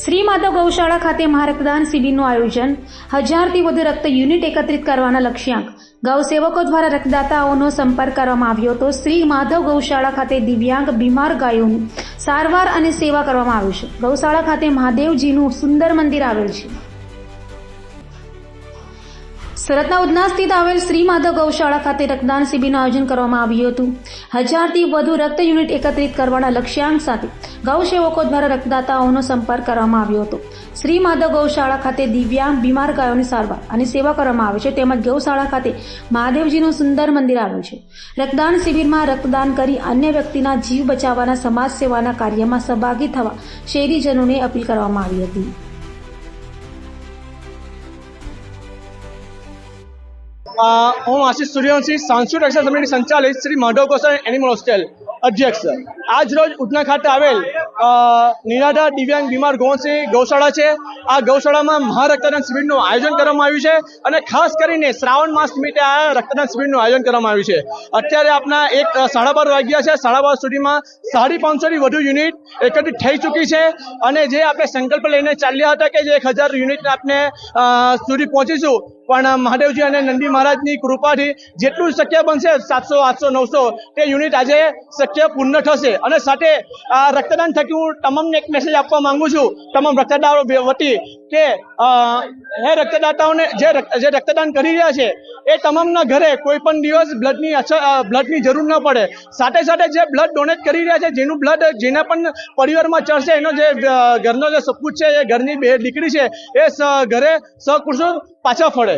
શ્રી માધવ ગૌશાળા ખાતે મહારક્તદાન શિબિરનું આયોજન. હજારથી વધુ રક્ત યુનિટ એકત્રિત કરવાના લક્ષ્યાંક. ગૌસેવકો દ્વારા રક્તદાતાઓનો સંપર્ક કરવામાં આવ્યો હતો. શ્રી માધવ ગૌશાળા ખાતે દિવ્યાંગ, બીમાર ગાયોની સારવાર અને સેવા કરવામાં આવ્યું છે. ગૌશાળા ખાતે મહાદેવજીનું સુંદર મંદિર આવેલ છે. સુરતના ઉધના સ્થિત આવેલ શ્રી માધવ ગૌશાળા ખાતે રક્તદાન શિબિરનું આયોજન કરવામાં આવ્યું હતું. હજારથી વધુ રક્ત યુનિટ એકત્રિત કરવાના લક્ષ્યાંક સાથે ગૌ સેવકો દ્વારા રક્તદાતાઓનો સંપર્ક કરવામાં આવ્યો હતો. શ્રી માધવ ગૌશાળા ખાતે દિવ્યાંગ, બીમાર ગાયોની સારવાર અને સેવા કરવામાં આવે છે. તેમજ ગૌશાળા ખાતે મહાદેવજીનું સુંદર મંદિર આવ્યું છે. રક્તદાન શિબિરમાં રક્તદાન કરી અન્ય વ્યક્તિના જીવ બચાવવાના સમાજ સેવાના કાર્યમાં સહભાગી થવા શહેરીજનોને અપીલ કરવામાં આવી હતી. હું આશિષ સૂર્યવંશી, સાંસુ રક્ષા સમિતિ સંચાલિત શ્રી માધવ ગોસાઈ એનિમલ હોસ્ટેલ અધ્યક્ષ. આજ રોજ ઉધના ખાતે આવેલ નિરાધાર દિવ્યાંગ બીમાર ગૌશ્રી ગૌશાળા છે. આ ગૌશાળામાં મહારક્તદાન શિબિરનું આયોજન કરવામાં આવ્યું છે અને ખાસ કરીને શ્રાવણ માસ નિમિત્તે આ રક્તદાન શિબિરનું આયોજન કરવામાં આવ્યું છે. અત્યારે આપના એક સાડા બાર વાગ્યા છે. સાડા બાર સુધીમાં સાડી પાંચસોથી વધુ યુનિટ એકત્રિત થઈ ચૂકી છે અને જે આપણે સંકલ્પ લઈને ચાલ્યા હતા કે જે એક હજાર યુનિટ આપણે સુધી પહોંચીશું પણ મહાદેવજી અને નંદી મહારાજની કૃપાથી જેટલું શક્ય બનશે સાતસો, આઠસો, નવસો, તે યુનિટ આજે શક્ય પૂર્ણ થશે. અને સાથે આ રક્તદાન થકી હું તમામને એક મેસેજ આપવા માંગુ છું. તમામ રક્તદારો વતી કે એ રક્તદાતાઓને જે જે રક્તદાન કરી રહ્યા છે, એ તમામના ઘરે કોઈ પણ દિવસ બ્લડની અછત બ્લડની જરૂર ન પડે. સાથે સાથે જે બ્લડ ડોનેટ કરી રહ્યા છે, જેનું બ્લડ, જેના પણ પરિવારમાં ચડશે, એનો જે ઘરનો જે સપૂત છે, એ ઘરની બે દીકરી છે, એ ઘરે સકુશળ પાછા ફળે.